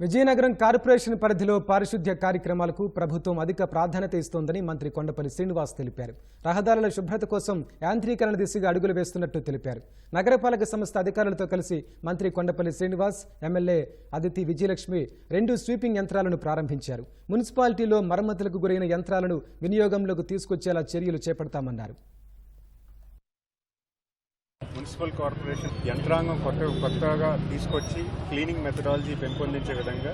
Vizianagaram corporation పరిధిలో పారిశుద్ధ్య కార్యక్రమాలకు ప్రభుత్వం అధిక ప్రాధాన్యత ఇస్తోందని మంత్రి కొండపల్లి శ్రీనివాస్ తెలిపారు. రహదారుల శుభ్రత కోసం యాంత్రీకరణ దిశగా అడుగులు వేస్తున్నట్టు తెలిపారు. నగరపాలక సంస్థ అధికారులతో కలిసి మంత్రి కొండపల్లి శ్రీనివాస్ ఎమ్మెల్యే అదితి విజయలక్ష్మి రెండు స్వీపింగ్ యంత్రాలను ప్రారంభించారు. మున్సిపాలిటీలో మరమ్మతులకు గురైన యంత్రాలను వినియోగంలోకి తీసుకొచ్చేలా చర్యలు చేపడతామన్నారు. మున్సిపల్ కార్పొరేషన్ యంత్రాంగం కొత్త కొత్తగా తీసుకొచ్చి క్లీనింగ్ మెథడాలజీ పెంపొందించే విధంగా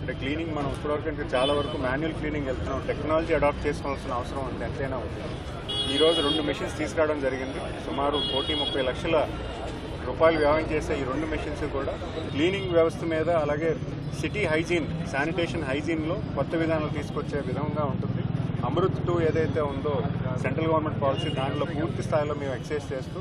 అంటే క్లీనింగ్ మనం ఇప్పటివరకు చాలా వరకు మాన్యువల్ క్లీనింగ్ వెళ్తున్నాం. టెక్నాలజీ అడాప్ట్ చేసుకోవాల్సిన అవసరం ఉంది ఎంతైనా ఉంది ఈరోజు రెండు మెషిన్స్ తీసుకురావడం జరిగింది. సుమారు కోటి ముప్పై లక్షల రూపాయలు వ్యయం చేసే ఈ రెండు మెషిన్స్ కూడా క్లీనింగ్ వ్యవస్థ మీద అలాగే సిటీ హైజీన్ శానిటేషన్ హైజీన్లో కొత్త విధానాలు తీసుకొచ్చే విధంగా ఉంటుంది. అమృత్ టూ ఏదైతే ఉందో సెంట్రల్ గవర్నమెంట్ పాలసీ దానిలో పూర్తి స్థాయిలో మేము ఎక్సైజ్ చేస్తూ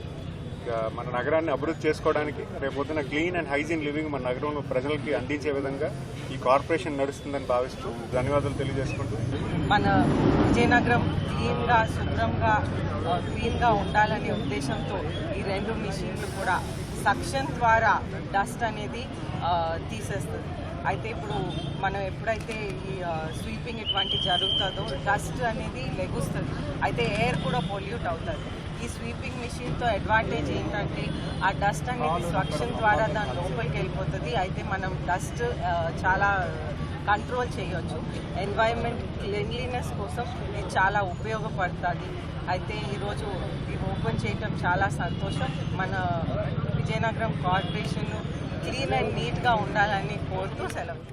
మన నగరాన్ని అభివృద్ధి చేసుకోవడానికి రేపొద్దున క్లీన్ అండ్ హైజీన్ లివింగ్ మన నగరంలో ప్రజలకి అందించే విధంగా ఈ కార్పొరేషన్ నడుస్తుందని భావిస్తూ ధన్యవాదాలు తెలియజేసుకుంటూ. మన విజయనగరం క్లీన్గా శుభ్రంగా క్లీన్గా ఉండాలనే ఉద్దేశంతో ఈ రెండు మిషన్లు కూడా సక్షన్ ద్వారా డస్ట్ అనేది తీసేస్తుంది. అయితే ఇప్పుడు మనం ఎప్పుడైతే ఈ స్వీపింగ్ ఇటువంటి జరుగుతుందో డస్ట్ అనేది లెగుస్తుంది. అయితే ఎయిర్ కూడా పొల్యూట్ అవుతుంది. ఈ స్వీపింగ్ మిషన్తో అడ్వాంటేజ్ ఏంటంటే ఆ డస్ట్ అనేది సక్షన్ ద్వారా దాని లోపలికి వెళ్ళిపోతుంది. అయితే మనం డస్ట్ చాలా కంట్రోల్ చేయొచ్చు. ఎన్వైరన్మెంట్ క్లెన్లీనెస్ కోసం ఇది చాలా ఉపయోగపడుతుంది. అయితే ఈరోజు ఇది ఓపెన్ చేయటం చాలా సంతోషం. మన విజయనగరం కార్పొరేషన్ క్లీన్ అండ్ నీట్గా ఉండాలని కోరుతూ సెలవు.